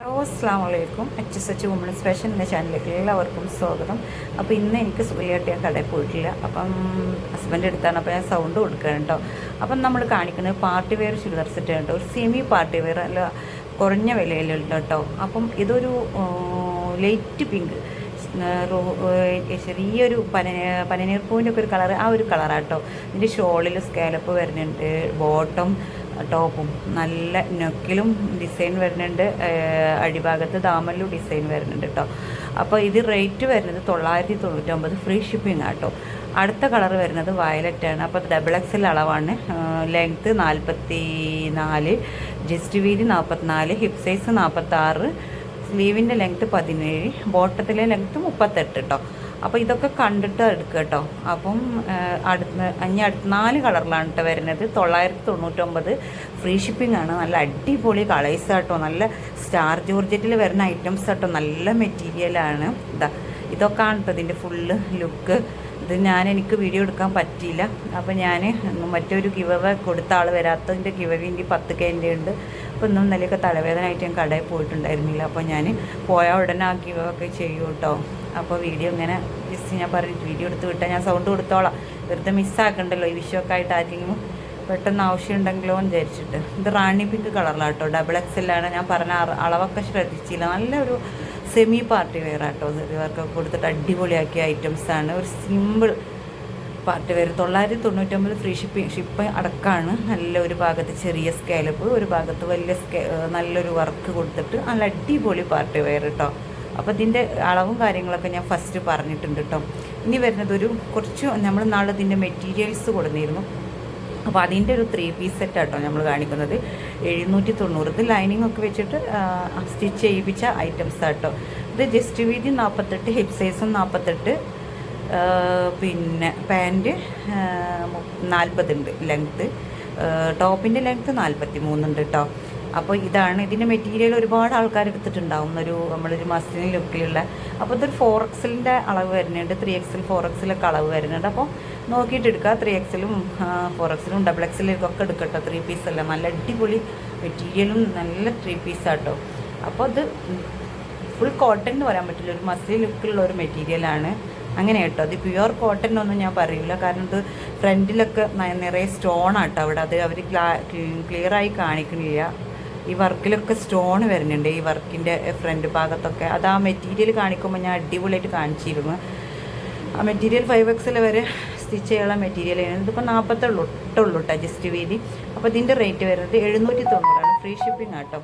Hello അസ്സാം വലൈക്കും H S H women's special എന്ന ചാനലിലേക്ക് എല്ലാവർക്കും സ്വാഗതം. അപ്പോൾ ഇന്ന് എനിക്ക് സുഖമായിട്ട് ഞാൻ കടയിൽ പോയിട്ടില്ല. അപ്പം ഹസ്ബൻഡ് എടുത്താണ് അപ്പോൾ ഞാൻ സൗണ്ട് കൊടുക്കുകയാണ് കേട്ടോ അപ്പം നമ്മൾ കാണിക്കുന്നത് പാർട്ടി വെയർ ചുരിദാർ സെറ്റ് കേട്ടോ ഒരു സെമി പാർട്ടി വെയർ അല്ല കുറഞ്ഞ വിലയിലുണ്ട് കേട്ടോ അപ്പം ഇതൊരു ലൈറ്റ് പിങ്ക് ചെറിയൊരു പന പനനീർ പൂവിന്റെ ഒക്കെ ഒരു കളർ ആ ഒരു കളറാട്ടോ. ഇതിന്റെ ഷോളിൽ സ്കാലപ്പ് വരുന്നുണ്ട് ബോട്ടം ടോപ്പും നല്ല നെക്കിലും ഡിസൈൻ വരുന്നുണ്ട് അടിഭാഗത്ത് ദാമലിലും ഡിസൈൻ വരുന്നുണ്ട് കേട്ടോ അപ്പോൾ ഇത് റേറ്റ് വരുന്നത് തൊള്ളായിരത്തി തൊണ്ണൂറ്റൊമ്പത് ഫ്രീ ഷിപ്പിംഗ് ആട്ടോ. അടുത്ത കളർ വരുന്നത് വയലറ്റ് ആണ് അപ്പോൾ ഡബിൾ എക്സൽ അളവാണ്. ലെങ്ത്ത് നാൽപ്പത്തി നാല് ജസ്റ്റ് വീതി നാൽപ്പത്തിനാല് ഹിപ്പ് സൈസ് നാൽപ്പത്താറ് സ്ലീവിന്റെ ലെങ്ത്ത് പതിനേഴ് ബോട്ടത്തിലെ ലെങ്ത്ത് മുപ്പത്തെട്ട് കേട്ടോ അപ്പോൾ ഇതൊക്കെ കണ്ടിട്ട് എടുക്കുക കേട്ടോ അപ്പം അടുത്ത് ഇനി അടുത്ത് നാല് കളറിലാണ് കേട്ടോ വരുന്നത്. തൊള്ളായിരത്തി തൊണ്ണൂറ്റൊമ്പത് ഫ്രീ ഷിപ്പിംഗ് ആണ്. നല്ല അടിപൊളി കളേഴ്സ് കേട്ടോ നല്ല സ്റ്റാർ ജോർജറ്റിൽ വരുന്ന ഐറ്റംസ് കേട്ടോ നല്ല മെറ്റീരിയലാണ് ഇതാ ഇതൊക്കെയാണ് കേട്ടോ ഇതിന്റെ ഫുള്ള് ലുക്ക് ഇത് ഞാൻ എനിക്ക് വീഡിയോ എടുക്കാൻ പറ്റിയില്ല. അപ്പോൾ ഞാൻ മറ്റൊരു കിവ കൊടുത്ത ആൾ വരാത്തതിന്റെ ഗിവവിന്റെ പത്ത് കേന്റെ ഉണ്ട്. അപ്പോൾ ഇന്നും നിലയൊക്കെ തലവേദനയായിട്ട് ഞാൻ കടയിൽ പോയിട്ടുണ്ടായിരുന്നില്ല. അപ്പോൾ ഞാൻ പോയ ഉടനെ ആ ഗിവൊക്കെ ചെയ്യും കേട്ടോ. അപ്പോൾ വീഡിയോ ഇങ്ങനെ ജസ്റ്റ് ഞാൻ പറഞ്ഞു വീഡിയോ എടുത്ത് വിട്ടാൽ ഞാൻ സൗണ്ട് കൊടുത്തോളാം. വെറുതെ മിസ്സാക്കണ്ടല്ലോ ഈ വിഷയമൊക്കെ ആയിട്ട് ആർക്കെങ്കിലും പെട്ടെന്ന് ആവശ്യമുണ്ടെങ്കിലോ എന്ന് വിചാരിച്ചിട്ട്. ഇത് റാണി പിങ്ക് കളറിലാണ് കേട്ടോ. ഡബിൾ എക്സലാണ് ഞാൻ പറഞ്ഞ അളവൊക്കെ ശ്രദ്ധിച്ചില്ല. നല്ലൊരു സെമി പാർട്ടി വെയർ ആട്ടോ ഇവർക്ക് കൊടുത്തിട്ട് അടിപൊളിയാക്കിയ ഐറ്റംസ് ആണ്. ഒരു സിമ്പിൾ പാർട്ടി വെയർ തൊള്ളായിരത്തി തൊണ്ണൂറ്റൊമ്പത് ഫ്രീ ഷിപ്പിംഗ് ഷിപ്പ് അടക്കമാണ് നല്ല ഒരു ഭാഗത്ത് ചെറിയ സ്കേലപ്പ് ഒരു ഭാഗത്ത് വലിയ സ്കേ നല്ലൊരു വർക്ക് കൊടുത്തിട്ട് നല്ല അടിപൊളി പാർട്ട് വെയർ കേട്ടോ അപ്പോൾ ഇതിന്റെ അളവും കാര്യങ്ങളൊക്കെ ഞാൻ ഫസ്റ്റ് പറഞ്ഞിട്ടുണ്ട് കേട്ടോ ഇനി വരുന്നത് ഒരു കുറച്ച് നമ്മൾ നാളെ ഇതിന്റെ മെറ്റീരിയൽസ് കൊടുന്നിരുന്നു അപ്പോൾ അതിന്റെ ഒരു ത്രീ പീസ് സെറ്റ് ആട്ടോ നമ്മൾ കാണിക്കുന്നത്. എഴുന്നൂറ്റി തൊണ്ണൂറ്. ഇത് ലൈനിങ് ഒക്കെ വെച്ചിട്ട് സ്റ്റിച്ച് ചെയ്യിപ്പിച്ച ഐറ്റംസ് ആട്ടോ ഇത് ജസ്റ്റ് വീതി നാൽപ്പത്തെട്ട് ഹിപ്പ് സൈസും നാൽപ്പത്തെട്ട് പിന്നെ പാന്റ് നാൽപ്പതുണ്ട് ലെങ്ത്ത് ടോപ്പിന്റെ ലെങ്ത്ത് നാൽപ്പത്തി മൂന്നുണ്ട് കേട്ടോ അപ്പോൾ ഇതാണ് ഇതിന്റെ മെറ്റീരിയൽ ഒരുപാട് ആൾക്കാർ എടുത്തിട്ടുണ്ടാവും. ഒരു നമ്മളൊരു മസ്ലിൻ ലുക്കിലുള്ള അപ്പോൾ ഇതൊരു ഫോർ എക്സലിന്റെ അളവ് വരുന്നുണ്ട്. ത്രീ എക്സൽ ഫോർ എക്സലൊക്കെ അളവ് വരുന്നുണ്ട്. അപ്പോൾ നോക്കിയിട്ട് എടുക്കുക. ത്രീ എക്സലും ഫോർ എക്സലും ഡബിൾ എക്സിലും ഒക്കെ എടുക്കട്ടോ. ത്രീ പീസ് അല്ല. നല്ല അടിപൊളി മെറ്റീരിയലും നല്ല ത്രീ പീസാട്ടോ അപ്പോൾ അത് ഫുൾ കോട്ടൺ എന്ന് പറയാൻ പറ്റില്ല. ഒരു മസ്ലിൻ ലുക്കിലുള്ള ഒരു മെറ്റീരിയലാണ് അങ്ങനെ കേട്ടോ. അത് പ്യുവർ കോട്ടൺ ഒന്നും ഞാൻ പറയില്ല കാരണം ഇത് ഫ്രണ്ടിലൊക്കെ നിറയെ സ്റ്റോൺ ആട്ടോ അവിടെ. അത് അവർ ക്ലിയർ ആയി കാണിക്കണില്ല. ഈ വർക്കിലൊക്കെ സ്റ്റോൺ വരുന്നുണ്ട്. ഈ വർക്കിന്റെ ഫ്രണ്ട് ഭാഗത്തൊക്കെ. അത് ആ മെറ്റീരിയൽ കാണിക്കുമ്പോൾ ഞാൻ അടിപൊളിയായിട്ട് കാണിച്ചിരുന്നു. ആ മെറ്റീരിയൽ ഫൈവ് എക്സിൽ വരെ സ്റ്റിച്ച് ചെയ്യാനുള്ള മെറ്റീരിയൽ ഇതിപ്പോൾ നാൽപ്പത്തുള്ളൂ ഒട്ടുള്ളൂ കേട്ടോ ജസ്റ്റ് വീതി. അപ്പോൾ ഇതിന്റെ റേറ്റ് വരുന്നത് എഴുന്നൂറ്റി തൊണ്ണൂറാണ് ഫ്രീ ഷിപ്പിംഗ് ആട്ടോ.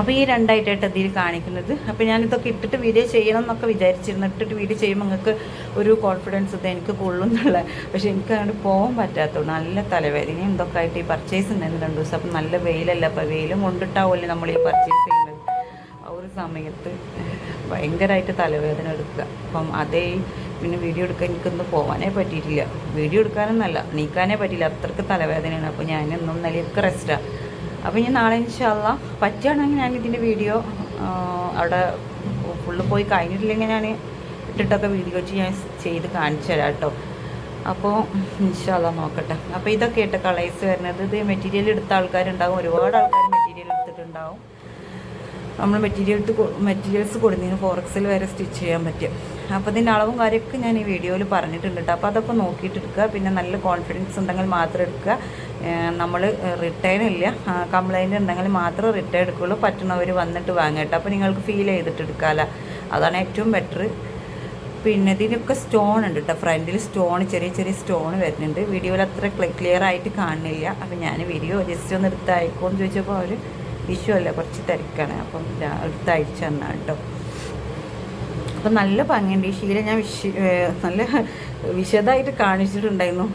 അപ്പോൾ ഈ രണ്ടായിട്ടായിട്ട് അതിൽ കാണിക്കുന്നത്. അപ്പോൾ ഞാനിതൊക്കെ ഇട്ടിട്ട് വീഡിയോ ചെയ്യണം എന്നൊക്കെ വിചാരിച്ചിരുന്നു. ഇട്ടിട്ട് വീഡിയോ ചെയ്യുമ്പോൾ നിങ്ങൾക്ക് ഒരു കോൺഫിഡൻസ് ഇത് എനിക്ക് കൊള്ളും എന്നുള്ള പക്ഷേ എനിക്ക് അങ്ങോട്ട് പോകാൻ പറ്റാത്തതുകൊണ്ട് നല്ല തലവേദന എന്തൊക്കെ ആയിട്ട് ഈ പർച്ചേസ് ഉണ്ടായിരുന്നു രണ്ട് ദിവസം. അപ്പം നല്ല വെയിലല്ല. അപ്പോൾ വെയിലും കൊണ്ടിട്ടാവുമല്ലോ നമ്മൾ ഈ പർച്ചേസ് ചെയ്യുന്നത്. ആ ഒരു സമയത്ത് ഭയങ്കരമായിട്ട് തലവേദന എടുക്കുക. അപ്പം അതേ പിന്നെ വീഡിയോ എടുക്കാൻ എനിക്കൊന്നും പോകാനേ പറ്റിയിട്ടില്ല. വീഡിയോ എടുക്കാനൊന്നല്ല നീക്കാനേ പറ്റിയില്ല. അത്രയ്ക്ക് തലവേദനയാണ്. അപ്പോൾ ഞാൻ നിലയൊക്കെ റെസ്റ്റാണ് അപ്പോൾ ഇനി നാളെ ഇൻഷാല്ല പറ്റുകയാണെങ്കിൽ ഞാൻ ഇതിന്റെ വീഡിയോ അവിടെ ഫുള്ള് പോയി കഴിഞ്ഞിട്ടില്ലെങ്കിൽ ഞാൻ ഇട്ടിട്ടൊക്കെ വീഡിയോ വെച്ച് ഞാൻ ചെയ്ത് കാണിച്ചു തരാം കേട്ടോ. അപ്പോൾ ഇൻഷാല്ല നോക്കട്ടെ. അപ്പോൾ ഇതൊക്കെ ഇട്ട് കളേഴ്സ് വരുന്നത്. ഇത് മെറ്റീരിയൽ എടുത്ത ആൾക്കാരുണ്ടാകും ഒരുപാട് ആൾക്കാർ മെറ്റീരിയൽ എടുത്തിട്ടുണ്ടാവും. നമ്മൾ മെറ്റീരിയൽ മെറ്റീരിയൽസ് കൊടുത്തിന് ഫോറക്സിൽ വരെ സ്റ്റിച്ച് ചെയ്യാൻ പറ്റും. അപ്പോൾ ഇതിന്റെ അളവും കാര്യമൊക്കെ ഞാൻ ഈ വീഡിയോയിൽ പറഞ്ഞിട്ടുണ്ട് കേട്ടോ അപ്പോൾ അതൊക്കെ നോക്കിയിട്ട് എടുക്കുക. പിന്നെ നല്ല കോൺഫിഡൻസ് ഉണ്ടെങ്കിൽ മാത്രം എടുക്കുക. നമ്മൾ റിട്ടേൺ ഇല്ല. കംപ്ലൈന്റ് ഉണ്ടെങ്കിൽ മാത്രം റിട്ടേൺ എടുക്കുകയുള്ളൂ. പറ്റുന്നവർ വന്നിട്ട് വാങ്ങട്ടെ അപ്പോൾ നിങ്ങൾക്ക് ഫീൽ ചെയ്തിട്ട് എടുക്കാമല്ലോ അതാണ് ഏറ്റവും ബെറ്റർ പിന്നെ ഇതിനൊക്കെ സ്റ്റോൺ ഉണ്ട് കേട്ടോ ഫ്രണ്ടിൽ സ്റ്റോൺ ചെറിയ ചെറിയ സ്റ്റോൺ വരുന്നുണ്ട്. വീഡിയോയിൽ അത്ര ക്ലിയർ ആയിട്ട് കാണുന്നില്ല. അപ്പം ഞാൻ വീഡിയോ ജസ്റ്റ് ഒന്ന് എടുത്ത് അയക്കുമെന്ന് ചോദിച്ചപ്പോൾ അവർ വിഷു അല്ല. കുറച്ച് തിരക്കാണ്. അപ്പം എടുത്തയച്ചു തന്നാണ് കേട്ടോ അപ്പം നല്ല ഭംഗിയുണ്ട്. ഈ ശീല ഞാൻ വിശ നല്ല വിശദമായിട്ട് കാണിച്ചിട്ടുണ്ടായിരുന്നു.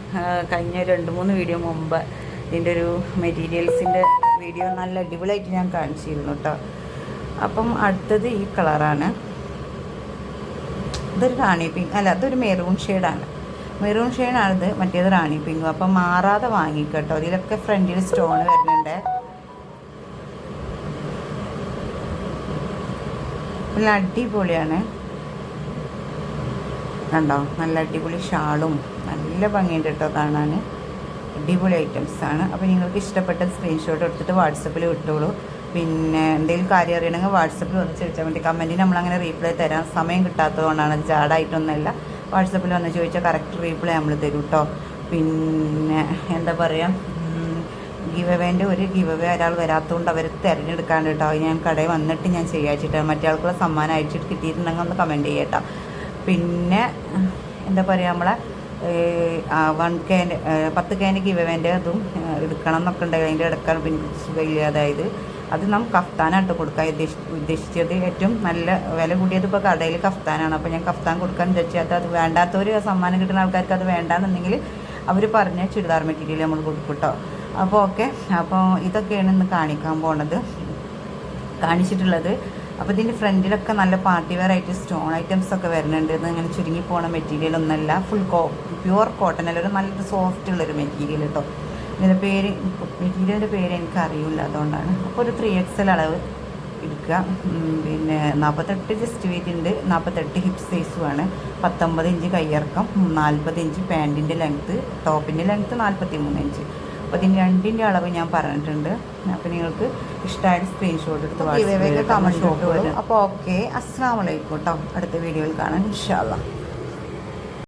കഴിഞ്ഞ രണ്ട് മൂന്ന് വീഡിയോ മുമ്പ് ഇതിന്റെ ഒരു മെറ്റീരിയൽസിന്റെ വീഡിയോ നല്ല അടിപൊളിയായിട്ട് ഞാൻ കാണിച്ചിരുന്നു കേട്ടോ അപ്പം അടുത്തത് ഈ കളറാണ്. ഇതൊരു റാണി പിങ്ക് അല്ല അതൊരു മെറൂൺ ഷെയ്ഡാണ്. മെറൂൺ ഷെയ്ഡാണിത് മറ്റേത് റാണി പിങ്ക്. അപ്പം മാറാതെ വാങ്ങിക്കട്ടോ. ഇതിലൊക്കെ ഫ്രണ്ടിൽ സ്റ്റോൺ വരുന്നുണ്ട്. നല്ല അടിപൊളിയാണ്. കണ്ടോ? നല്ല അടിപൊളി ഷാളും നല്ല ഭംഗിയുണ്ട് കേട്ടോ കാണാൻ. അടിപൊളി ഐറ്റംസ് ആണ്. അപ്പോൾ നിങ്ങൾക്ക് ഇഷ്ടപ്പെട്ട സ്ക്രീൻഷോട്ട് എടുത്തിട്ട് വാട്സപ്പിൽ വിട്ടോളൂ പിന്നെ എന്തെങ്കിലും കാര്യം അറിയണമെങ്കിൽ വാട്സപ്പിൽ വന്ന് ചോദിച്ചാൽ മതി. കമന്റിന് നമ്മളങ്ങനെ റീപ്ലൈ തരാൻ സമയം കിട്ടാത്തതുകൊണ്ടാണ്. ജാഡായിട്ടൊന്നുമല്ല വാട്സപ്പിൽ വന്ന് ചോദിച്ചാൽ കറക്റ്റ് റീപ്ലൈ നമ്മൾ തരും കേട്ടോ പിന്നെ എന്താ പറയുക ഗിവവേന്റെ ഒരു ഗിവവേ അവേ ഒരാൾ വരാത്തതുകൊണ്ട് അവർ തിരഞ്ഞെടുക്കാണ്ട് കേട്ടോ ഞാൻ കടയിൽ വന്നിട്ട് ഞാൻ ചെയ്യാച്ചിട്ട് മറ്റേ ആൾക്കുള്ള സമ്മാനം അയച്ചിട്ട് കിട്ടിയിട്ടുണ്ടെങ്കിൽ ഒന്ന് കമന്റ് ചെയ്യട്ടോ പിന്നെ എന്താ പറയുക നമ്മളെ വൺ കേന്റെ പത്ത് കേന്റെ ഗിവ് അതും എടുക്കണം എന്നൊക്കെ ഉണ്ടായി അതിന്റെ ഇടക്കാണ് പിന്നെ സുഖമില്ല അതായത് അത് നാം കഫ്താനായിട്ട് കൊടുക്കാൻ ഉദ്ദേശി ഉദ്ദേശിച്ചത്. ഏറ്റവും നല്ല വില കൂടിയത് ഇപ്പോൾ കടയിൽ കഫ്താനാണ്. അപ്പോൾ ഞാൻ കഫ്താൻ കൊടുക്കാൻ ഉദ്ദേശിച്ചത് അത് വേണ്ടാത്തവർ സമ്മാനം കിട്ടുന്ന ആൾക്കാർക്ക് അത് വേണ്ടാന്നുണ്ടെങ്കിൽ അവർ പറഞ്ഞ ചുരിദാർ മെറ്റീരിയൽ നമ്മൾ കൊടുക്കും കേട്ടോ അപ്പോൾ ഓക്കെ. അപ്പോൾ ഇതൊക്കെയാണ് ഇന്ന് കാണിക്കാൻ പോണത്. കാണിച്ചിട്ടുള്ളത്. അപ്പോൾ ഇതിന്റെ ഫ്രണ്ടിലൊക്കെ നല്ല പാർട്ടി വെയർ ആയിട്ട് സ്റ്റോൺ ഐറ്റംസ് ഒക്കെ വരുന്നുണ്ട്. ഇത് ഇങ്ങനെ ചുരുങ്ങി പോണ മെറ്റീരിയൽ ഒന്നല്ല. ഫുൾ കോ പ്യുവർ കോട്ടൺ അല്ല. ഒരു നല്ല സോഫ്റ്റ് ഉള്ളൊരു മെറ്റീരിയൽ കേട്ടോ ഇതിന്റെ പേര് മെറ്റീരിയലിന്റെ പേര് എനിക്ക് അറിയില്ല അതുകൊണ്ടാണ്. അപ്പോൾ ഒരു ത്രീ എക്സ് എൽ അളവ് എടുക്കുക. പിന്നെ നാൽപ്പത്തെട്ട് ജസ്റ്റ് വെയിറ്റ് ഉണ്ട്. നാൽപ്പത്തെട്ട് ഹിപ്പ് സൈസുമാണ് പത്തൊമ്പത് ഇഞ്ച് കയ്യിറക്കം നാൽപ്പത് ഇഞ്ച് പാന്റിന്റെ ലെങ്ത്ത് ടോപ്പിന്റെ ലെങ്ത്ത് നാൽപ്പത്തി മൂന്ന് ഇഞ്ച്. അപ്പോൾ ഇതിന് രണ്ടിന്റെ അളവ് ഞാൻ പറഞ്ഞിട്ടുണ്ട്. അപ്പോൾ നിങ്ങൾക്ക് ഇഷ്ടമായിട്ട് സ്ക്രീൻഷോട്ട് എടുത്ത് വാട്സാപ്പിൽ കമന്റ് ഷോപ്പ് അപ്പോൾ ഓക്കെ അസ്സാം വലൈക്കും കേട്ടോ അടുത്ത വീഡിയോയിൽ കാണാം. ഇൻഷാല്ലാ